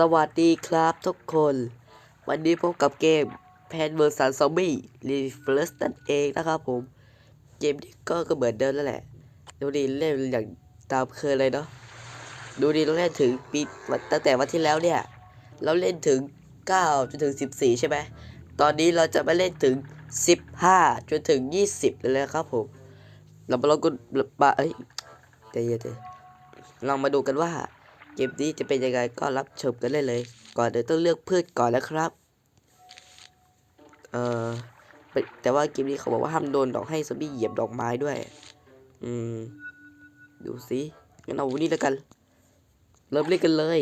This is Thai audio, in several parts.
สวัสดีครับทุกคน วันนี้พบกับเกมแพนเวอร์ซันซอมบี้รีเฟิร์สนั่นเองนะครับผม เกมนี้ก็ก็เหมือนเดิมแล้วแหละ ดูดีเล่นอย่างตามเคยเลยเนาะดูดีเราเล่นถึงปีตั้งแต่วันที่แล้วเนี่ย เราเล่นถึง 9 จนถึง 14 ใช่ไหมตอนนี้เราจะมาเล่นถึง 15 จนถึง 20 เลยนะครับผม เรามาลองกันบะเอ้ยใจเย็นๆลองมาดูกันว่า เกมนี้จะเป็นยังไงก็รับชมกันได้เลย ก่อนเดี๋ยวต้องเลือกพืชก่อนนะครับ เอ่อแต่ว่าเกมนี้เขาบอกว่าห้ามโดนดอกให้ซอมบี้เหยียบดอกไม้ด้วย อืม ดูสิงั้นเอาวันนี้แล้วกัน เริ่มเล่นกันเลย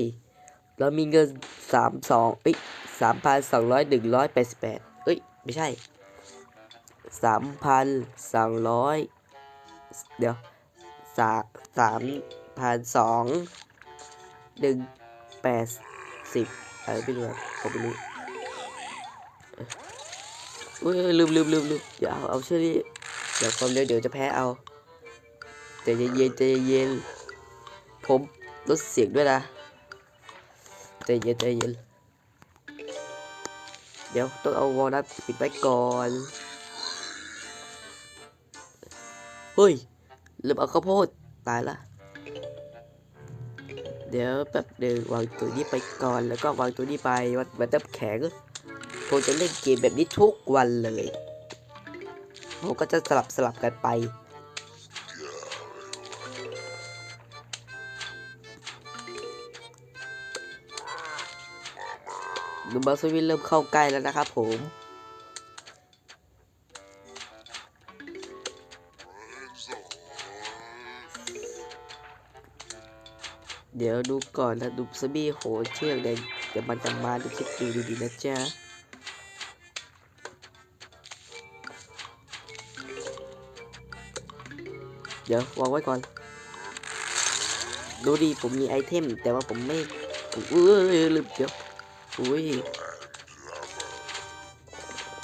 เรามีเงินสามสองเอ้ยสามพันสองร้อยหนึ่งร้อยแปดสิบแปดเอ้ย ไม่ใช่สามพันสองร้อยเดี๋ยวสามสามพันสอง หนึ่งแปดสิบอะไรไม่รู้ผมไม่รู้เอ้ยอุ้ยลืมลืมลืมลืมเดี๋ยวเอาเอาเชื่อนี่เดี๋ยวความเร็วเดี๋ยวจะแพ้เอาใจเย็นใจเย็นผมลดเสียงด้วยนะใจเย็นใจเย็นเดี๋ยวต้องเอาวอลนัทปิดไว้ก่อนเฮ้ยลืมเอาข้าวโพดตายละ เดี๋ยวแป๊บหนึ่งวางตัวนี้ไปก่อนแล้วก็วางตัวนี้ไปมันมันน้ำแข็งผมจะเล่นเกมแบบนี้ทุกวันเลยผมก็จะสลับสลับกันไปดูบาสวินเริ่มเข้าใกล้แล้วนะครับผม เดี๋ยวดูก่อนนะดูสบี้โหเชือกเลยเดี๋ยวมันจะมาดูคิดดูดีๆนะจ๊ะเดี๋ยววางไว้ก่อน ดูดีผมมีไอเทม แต่ว่าผมไม่อุ้ยลืมเดี๋ยวอุ้ย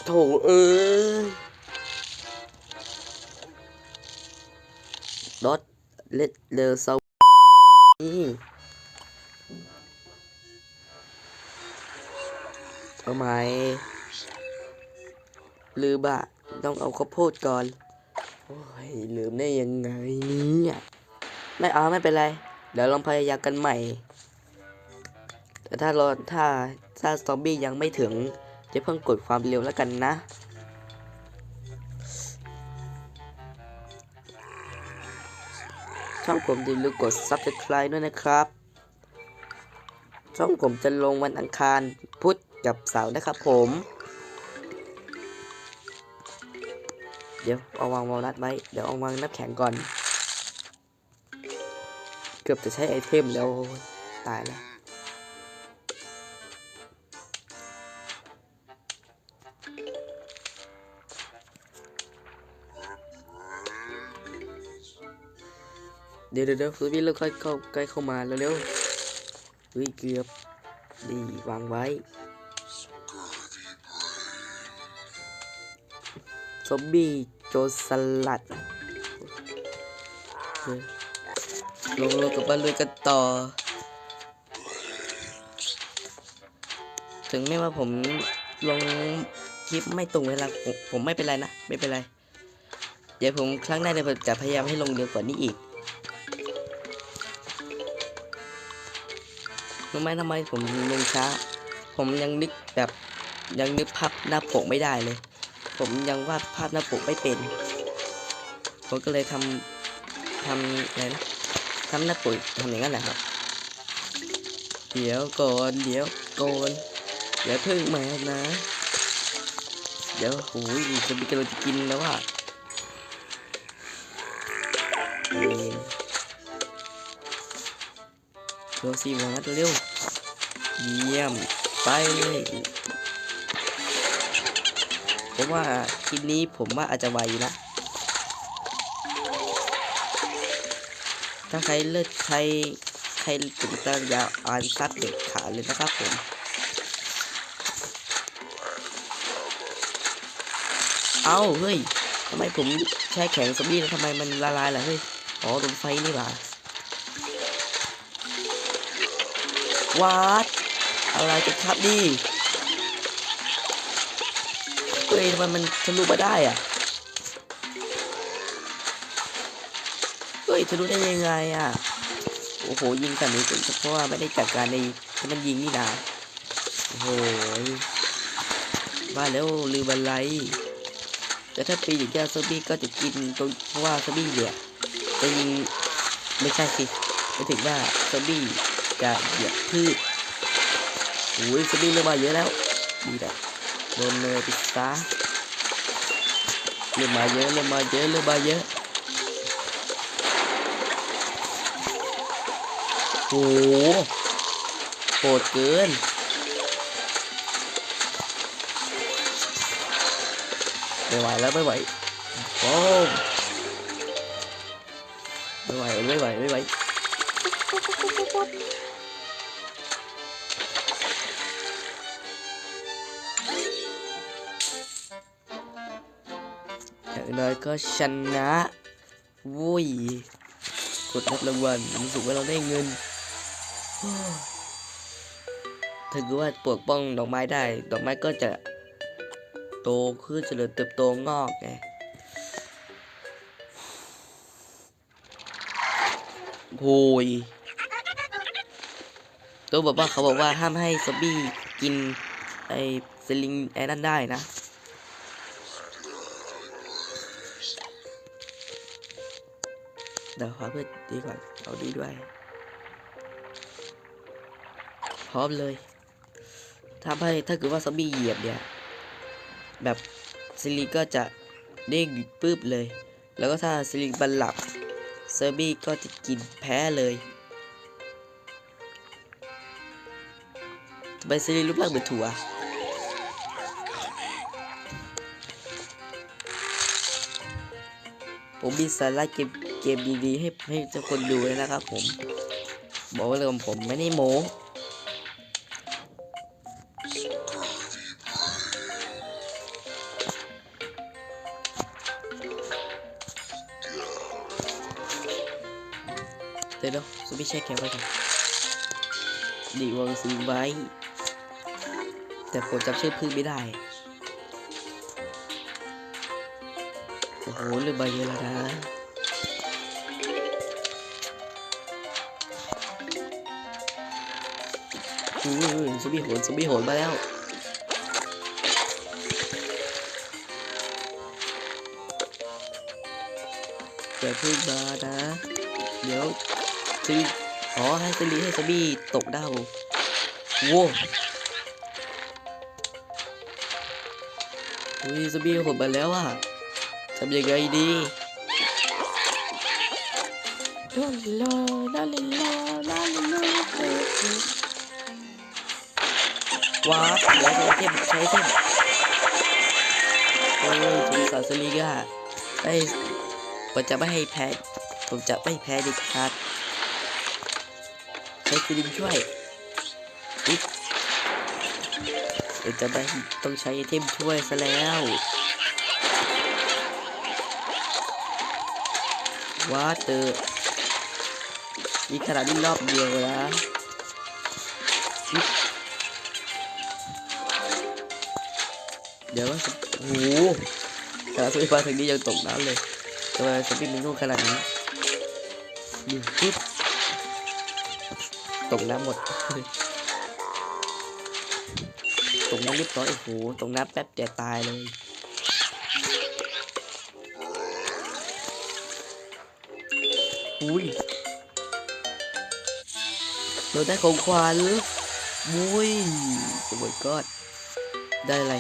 โถเอ้ยดอทเลดเลอร์ซา ทำไมลืมอะต้องเอาข้าวโพดก่อน โอ้ย ลืมได้ยังไงเนี่ยไม่เอาไม่เป็นไร เดี๋ยวลองพยายามกันใหม่ แต่ถ้ารอถ้าถ้าซอมบี้ยังไม่ถึง จะเพิ่งกดความเร็วแล้วกันนะช่องผมอย่าลืมกด subscribe ด้วยนะครับ ช่องผมจะลงวันอังคารพุธ กับเสานะครับผม เดี๋ยวเอาวางวอลนัดไว้ เดี๋ยวเอาวางน้ำแข็งก่อน เกือบจะใช้ไอเทมแล้วตายแล้วเดี๋ยวเดี๋ยวฟูบี้เริ่มค่อยเข้าใกล้เข้ามาแล้วเร็วๆเฮ้ยเกือบดีวางไว้ ซอมบี้โจรสลัดลงลงกับบ้านเลยกันต่อ ถึงแม้ว่าผมลงคลิปไม่ตรงเวลาผมผมไม่เป็นไรนะ ไม่เป็นไร เดี๋ยวผมครั้งหน้าเดี๋ยวผมจะพยายามให้ลงเร็วกว่านี้อีกรู้ไหมทำไมผมลงช้า ผมยังนึกแบบยังนึกภาพหน้าปกไม่ได้เลย ผมยังวาดภาพหน้าปกไม่เป็น ผมก็เลยทำทำอะไรนะทำหน้าปกทำอย่างนั้นแหละครับ เดี๋ยวก่อนเดี๋ยวก่อนอย่าเพิ่งมานะ เดี๋ยวโอ้ยจะมีกำลังจะกินแล้วว่าเร็วสิมางัดเร็ว เยี่ยม ไปเลย ราะว่าคลิปนี้ผมว่าอาจจะไวละถ้าใครเลือดใครใครถึงจะยาวอ่านซับเด็ดขาเลยนะครับผมเอาเฮ้ยทำไมผมแช่แข็งสบี้แล้วทำไมมันละลายล่ะเฮ้ยอ๋อโดนไฟนี่หว่าวัดอะไรกันครับดี เฮ้ยทำไมมันทะลุมาได้อะเฮ้ยทะลุได้ยังไงอะโอ้โหยิงกันนี้เป็นเพราะว่าไม่ได้จัดการในที่มันยิงนี่นาโอ้โหบ้าแล้วลืมอะไรแต่ถ้าปีอย่างเงี้ยซอมบี้ก็จะกินตรงเพราะว่าซอมบี้เนี่ยจะยิงไม่ใช่สิไม่ถึงว่าซอมบี้จะเหยียบพืชโอ้ยซอมบี้เริ่มมาเยอะแล้วดีแหละ โดนเนยปิดซะเริ่มมาเยอะเริ่มมาเยอะเริ่มมาเยอะโอ้โหโหดเกินไม่ไหวแล้วไม่ไหวโอ้มไม่ไหวไม่ไหวไม่ไหว อย่างน้อยก็ชนะวุ้ยกดรับรางวัลรู้สึกว่าเราได้เงินถ้าเกิดว่าปกป้องดอกไม้ได้ ดอกไม้ก็จะ โตขึ้นเจริญเติบโตงอกไงโอยตัวบอกว่าเขาบอกว่าห้ามให้ซอมบี้กินไอ้สลิงไอ้นั่นได้นะ เดี๋ยวขอเพื่อดีก่อนเอาดีด้วยพร้อมเลยทำให้ถ้าเกิดว่าซอมบี้เหยียบเนี่ย แบบซิลิก็จะเด้งปื๊บเลย แล้วก็ถ้าซิลิบันหลับเซอร์บี้ก็จะกินแพ้เลยทำไมซิลิรูปร่างเหมือนถั่วผมมีสาระเกม เกมดีๆ ให้ให้ทุกคนดูเลยนะครับผม บอกว้เลยว่าผมไม่ได้โม้เดี๋ยวเดี๋ยวซูบี้แช่แข็งไว้ก่อนดีวางซีไว้ แต่ผมจำชื่อพืชไม่ได้ โอ้โหเรือใบเยอะแล้วนะ อือซูบี้โหนซูบี้โหนมาแล้วอย่าพิ่งมานะ เดี๋ยวซูบี้อ๋อให้ซีรีให้ซอมบี้ตกดาวโว้อุ้ยซอมบี้โหดมาแล้วอะทำยังไงดีลาลาลาลาลาลาลา ว้าวเดี๋ยวใช้เทมใช้เทมโอ้ยทีสาวซลีก็ไอ้ผมจะไม่ให้แพ้ ผมจะไม่แพ้เด็ดขาดใช้ฟิลิมช่วยอุ๊ยเดี๋ยวจะไม่ต้องใช้ไอเทมช่วยซะแล้วว้าเตอร์มีขนาดนี้รอบเดียวนะ เดี๋ยวว่าโอ้โหขนาดสุดฟ้าถึงนี้ยังตกน้ำเลยทำไมสปินมันลูกขนาดนี้นี่ปึ๊บตกน้ำหมด ตกน้ำเรียบร้อยโอ้โหตกน้ำแป๊บเดียวตายเลยอุ้ยเราได้ของขวัญมุ้ยโอ้ my god ได้อะไร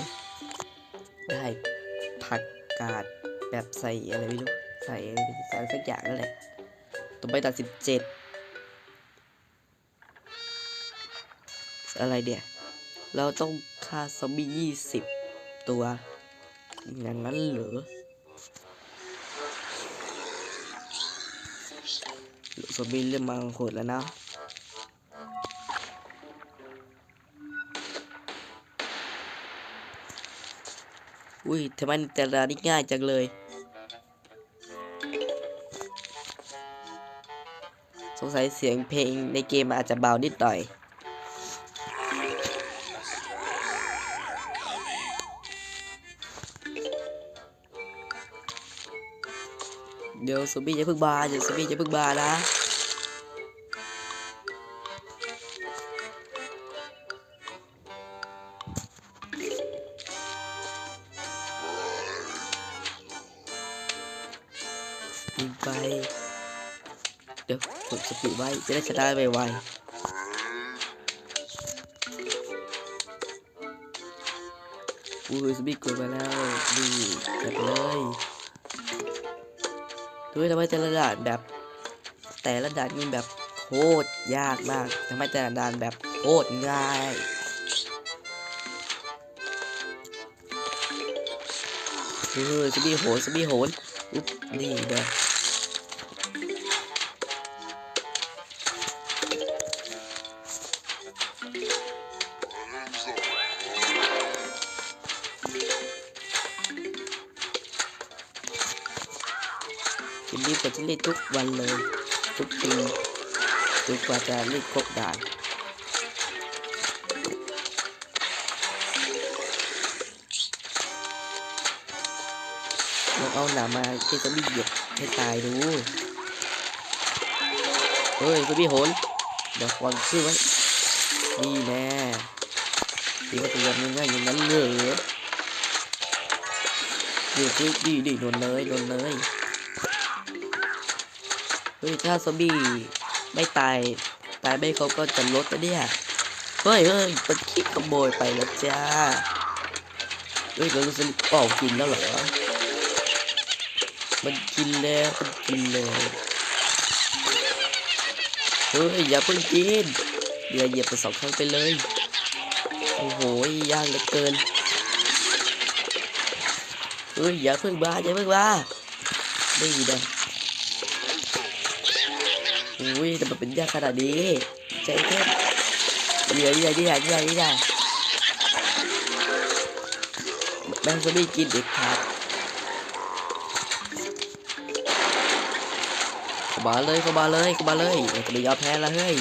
ได้ผักกาดแบบใส่อะไรไม่รู้ใส่อะไรใส่สักอย่างนั่นแหละต่อไปตัดสิบเจ็ดอะไรเดี๋ยวเราต้องฆ่าซอมบี้ยี่สิบตัวอย่างนั้นเหรอซอมบี้เริ่มมาโหดแล้วนะ อุ้ยทำไมแต่ละนี่ง่ายจังเลย สงสัยเสียงเพลงในเกมอาจจะเบานิดหน่อย เดี๋ยวสุบี้จะพึ่งบาเดี๋ยวซอบี้จะพึ่งบานะ จะได้ชนะไวๆอุ้ยสปีดกดมาแล้วดีจัดเลยดูทำไมแต่ละด่านแบบ แต่ละด่านนี่แบบโคตรยากมากทำไมแต่ละด่านแบบโคตรง่ายเออสบีโหนสบีโหนอุ๊บนี่เด้อ นดีกว่าจะเล่นทุกวันเลย ทุกปีจนกว่าจะเล่นครบด่านลองเอาหนามาที่จะมีเหยียบให้ตายดูเฮ้ยคุณพี่โหนเดี๋ยววางชื่อไว้นี่แน่ดีว่าตัวยังง่ายอย่างนั้นเลยเดี๋ยวดิดิดิโดนเลยโดนเลย เฮ้ยถ้าซอมบี้ไม่ตายตายไม่ครบก็จะลดนะเนี่ยเฮ้ยเฮ้ยมันคิดขโมยไปแล้วจ้าเฮ้ยเราจะเป่ากินแล้วเหรอมันกินแล้วมันกินเลยเฮ้ยอย่าเพิ่งกินเดี๋ยวเหยียบไปสองครั้งไปเลยโอ้โหยากเหลือเกินเฮ้ยอย่าเพิ่งบ้าอย่าเพิ่งบ้าไม่ได้ อุ้ยแต่มันเป็นยากขนาดนี้ใจเต้นเดี๋ยวเดี๋ยวเดี๋ยวเดี๋ยวเดี๋ยวแม่งจะไม่กินเด็กขาดเข้ามาเลยเข้ามาเลยเข้ามาเลยเราจะไม่ยอมแพ้แล้วเฮ้ย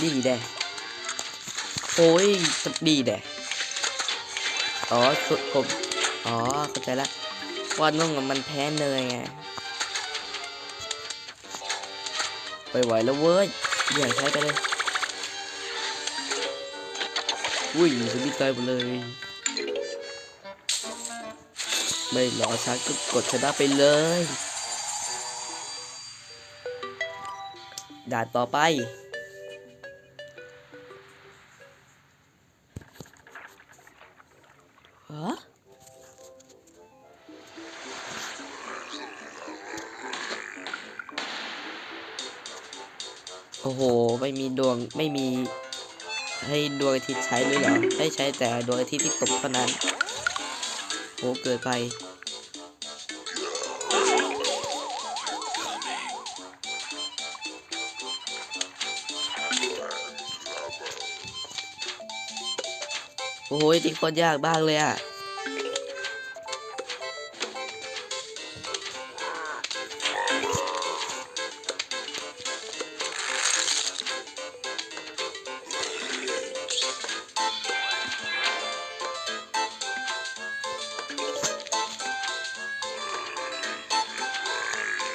นี่แดะโอ้ยดีแดะอ๋อสุดผมอ๋อเข้าใจละว่าน้องมันแพ้เนยไง ไปไหวแล้วเว้ยอย่าใช้ไปเลยอุ้ยจะมีตายหมดเลย ไม่รอช้าก็กดชนะไปเลยด่านต่อไป โอ้โห ไม่มีดวงไม่มีให้ดวงอาทิตย์ใช้เลยเหรอให้ใช้แต่ดวงอาทิตย์ที่ตกเท่านั้นโอ้เกิดไปโอ้ยที่โคตรยากมากเลยอะ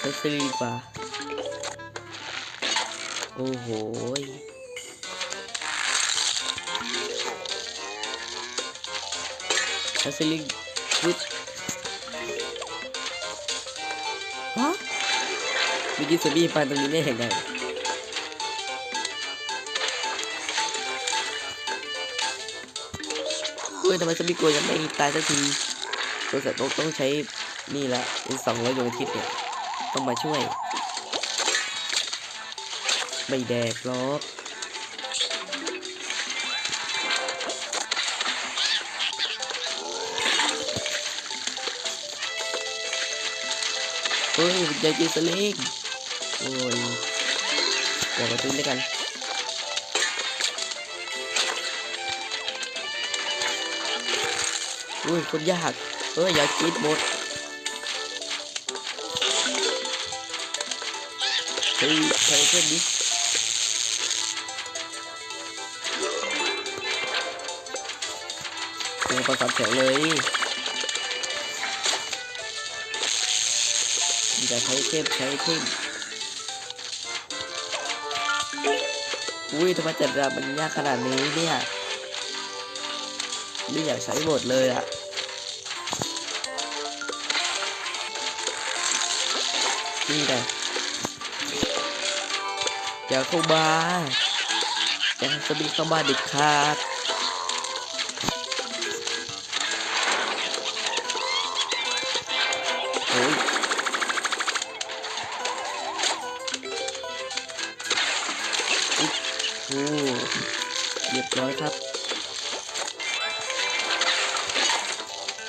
ใช้ซีดีกว่า โอ้โหยใช้ซีรีวุดฮะเมื่อกี้สบีปตรงนี้ได้เห็นไงเฮ้ยทำไมสบีกลัวยังไม่ตายสักทีตัวสัตว์ต้องต้องใช้นี่แหละเป็นสองร้อยดวงอาทิตย์เนี่ย ต้องมาช่วย ไม่แดกหรอกเฮ้ยมันจกินสลิงโอ้ยเดี๋ยวมาตุ้นด้วยกันอุ้ยคนยากเอ้ยอย่าคิดหมด เฮ้ใครเพื่อนดิโอ้ประสานเสียงเลยอย่าใช้เทมใช้เทมอุ้ยทำไมแต่ละมันยากขนาดนี้เนี่ย ไม่อยากใช้หมดเลยอะนี่ไง อย่าเข้ามาอย่าจะมีเข้ามาเด็ดขาดโอ้ยโอ้เรียบร้อยครับ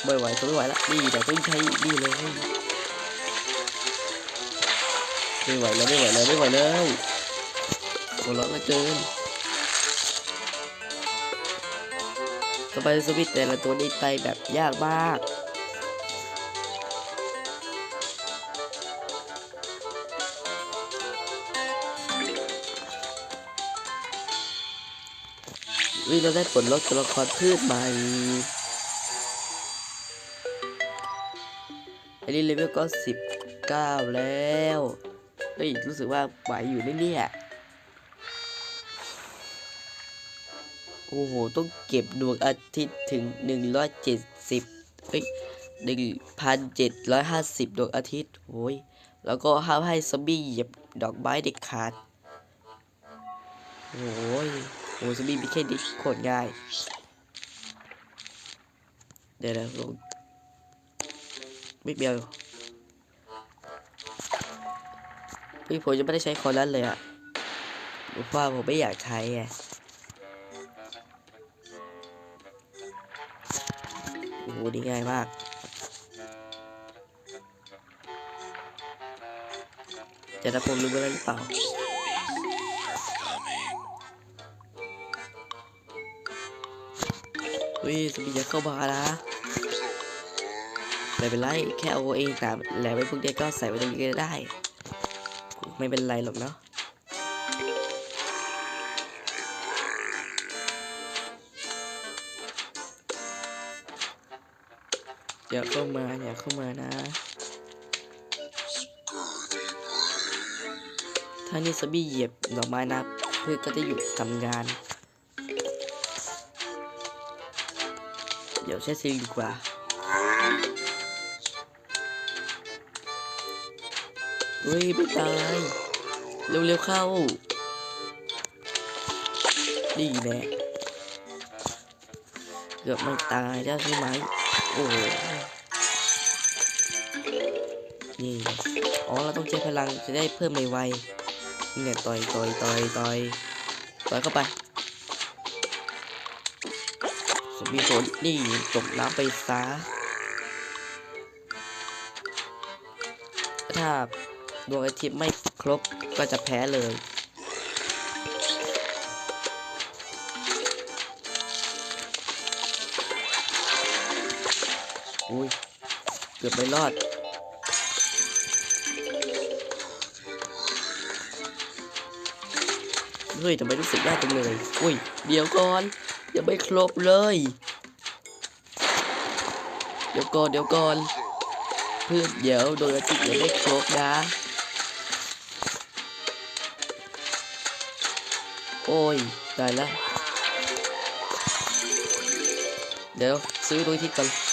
ไม่ไหวทนไม่ไหวละนี่เดี๋ยวต้องใช้นี่เลยไม่ไหวแล้วไม่ไหวแล้วไม่ไหวแล้ว หัวเราะเหลือเกินสไปสวิตแต่ละตัวนี้ไตแบบยากมากวิเราได้ผลลดตัวละครพืชใหม่อันนี้เลเวลก็สิบเก้าแล้ว เฮ้ย รู้สึกว่าไหวอยู่นะเนี่ย อ้โห ต้องเก็บดวงอาทิตย์ถึงหนึ่งร้อยเจ็ดสิบเฮ้ยหนึ่งพันเจ็ดร้อยห้าสิบดวงอาทิตย์โอ้ยแล้วก็ห้ามให้ซอมบี้เหยียบดอกไม้เด็ดขาดโอ้ยโอ้ยซอมบี้มีแค่นี้โคตรง่าย เดี๋ยวนะลงไม่เบียวพี่ผมยังไม่ได้ใช้คอนั้นเลยอะเพราะว่าผมไม่อยากใช้ไง นี่ง่ายมากจะรับผมรู้ไปแล้วหรือเปล่าเฮ้ยสมีจะเข้ามาร์นะไม่เป็นไรแค่เอาเองแต่แหลมไว้พวกเนี้ก็ใส่ไว้ตรงนี้ก็ได้ ไม่เป็นไรหรอกเนาะ อย่าเข้ามาอย่าเข้ามานะ ถ้านี่สบี้เหยียบดอกไม้นะเพื่อก็จะหยุดทำงาน เดี๋ยวใช้ซิลดีกว่าเฮ้ยไม่ตายเร็วๆเข้า ดีแน่เกือบไม่ตายแล้วใช่ไหม โอ้โหนี่อ๋อเราต้องใช้พลังจะได้เพิ่มไวนี่เนี่ยต่อยต่อยต่อยต่อยต่อยเข้าไปสมีโซนนี่ตกน้ำไปซะถ้าดวงอาทิตย์ไม่ครบก็จะแพ้เลย อุ้ย เกือบไม่รอด เฮ้ยทำไมรู้สึกยากจังเลย อุ้ย เดี๋ยวก่อน ยังไม่ครบเลย เดี๋ยวก่อน เดี๋ยวก่อน เพื่อนเดี๋ยวโดนอาทิตย์ยังไม่ครบนะ โอ้ย ตายแล้ว เดี๋ยวซื้อโดยที่กัน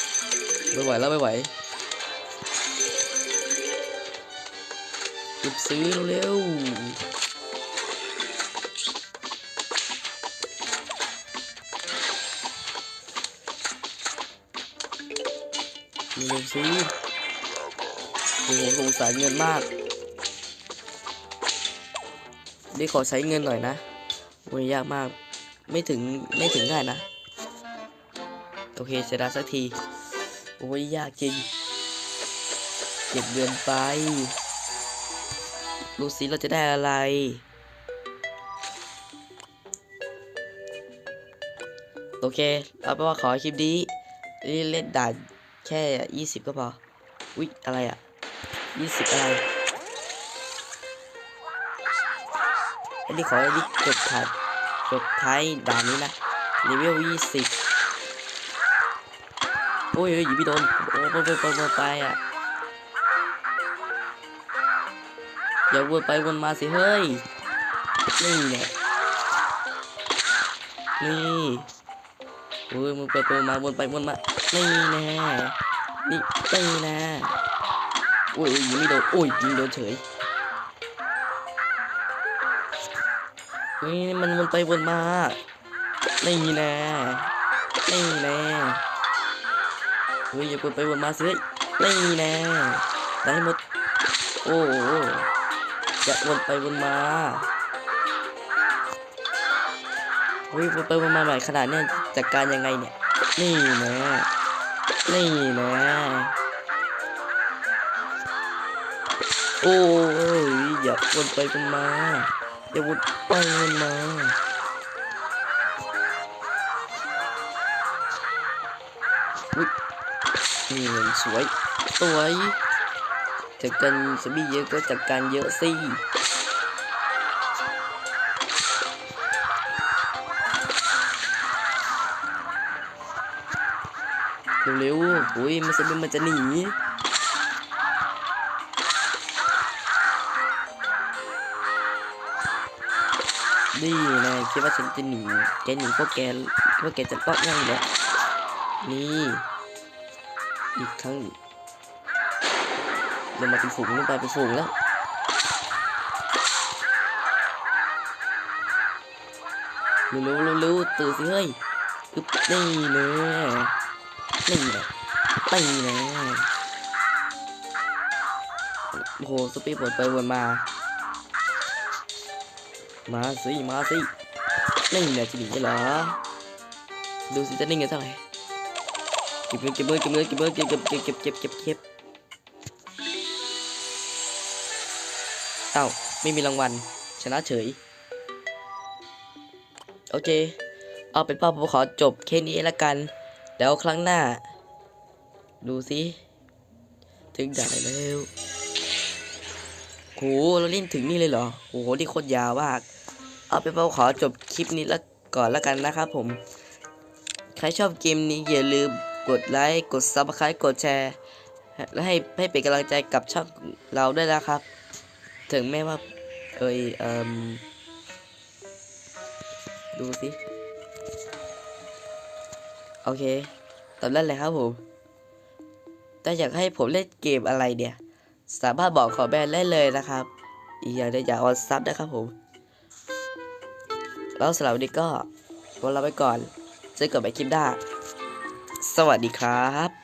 ไม่ไหวแล้วไม่ไหวหยุดซื้อเร็วๆเร็วซื้อโอ้โหสงสารเงินมากนี่ขอใช้เงินหน่อยนะโอ้ยยากมาก ไม่ถึง ไม่ถึงง่ายนะ โอเคเสร็จแล้วสักที โอ้ยยากจริงเก็บเงินไปดูสิเราจะได้อะไร โอเคเอาเป็นว่าขอคลิปนี้นี่เล่นด่านแค่ยี่สิบก็พอ อุ๊ย อะไรอะยี่สิบอะไร อันนี้ขออันนี้กดถ่ายกดท้ายด่านนี้นะเลเวลยี่สิบ โอ้ยหยยิงไม่โดนโอ้ไปไปไปไปไปอะอย่าวนไปวนมาสิเฮ้ยนี่แหละนี่โอ้ยมึงไปไปมาวนไปวนมานี่แน่นี่นี่แน่โอ้ยยิงไม่โดนโอ้ยยิงโดนเฉยเฮ้ยมันวนไปวนมานี่แน่นี่แน่ เฮ้ยอย่าวนไปวนมาสินี่แน่ได้หมด โอ้โหอย่าวนไปวนมาเฮ้ยวนไปวนมาใหม่ขนาดเนี้ยจัดการยังไงเนี่ย นี่แน่นี่แน่โอ้ยอย่าวนไปวนมาอย่าวนไปวนมาอุ๊ย นี่มันสวย สวยจัดการสบีเยอะก็จัดการเยอะสิเร็วๆโอ้ยมันจะมันจะหนีนี่นะคิดว่าฉันจะหนี แกหนีพวกแกคิดว่าแกจะรอดง่ายเหรอนี่ อีกครั้งเดินมาเป็นฝูงเดินไปเป็นฝูงแล้วเร็วๆเร็วๆตื่นสิเฮ้ยอึบนี่เน่นี่แหละนี่แน่โอ้โหสปีดวนไปวนมา มาสิ มาสินี่แหละจะหนีเหรอ ดูสิจะนิ่งกันเท่าไหร่ ก็บเงินเก็บเงินเก็บเงินเก็บเงินเก็บเก็บเก็บเก็บเก็บเก็บเก็บเอ้าไม่มีรางวัลชนะเฉย โอเค เอาเป็นว่าผมขอจบแค่นี้ละกัน เดี๋ยวครั้งหน้า ดูสิถึงไหนแล้วโหเราเล่นถึงนี่เลยเหรอโหนี่โคตรยาวมาก เอาเป็นว่าขอจบคลิปนี้ละก่อนละกันนะครับผม ใครชอบเกมนี้อย่าลืม กดไลค์ กด subscribe กดแชร์ และให้ให้เป็นกำลังใจกับช่องเราด้วยนะครับ ถึงแม้ว่า เอยเอ่มดูสิ โอเค ตอนนั้นเลยครับผม แต่อยากให้ผมเล่นเกมอะไรเนี่ย สามารถบอกขอแบนได้เลยนะครับ อีกอย่างนึงอย่าออนซับนะครับผม แล้วสำหรับวันนี้ก็ขอลาไปก่อน เจอกันใหม่คลิปหน้า สวัสดีครับ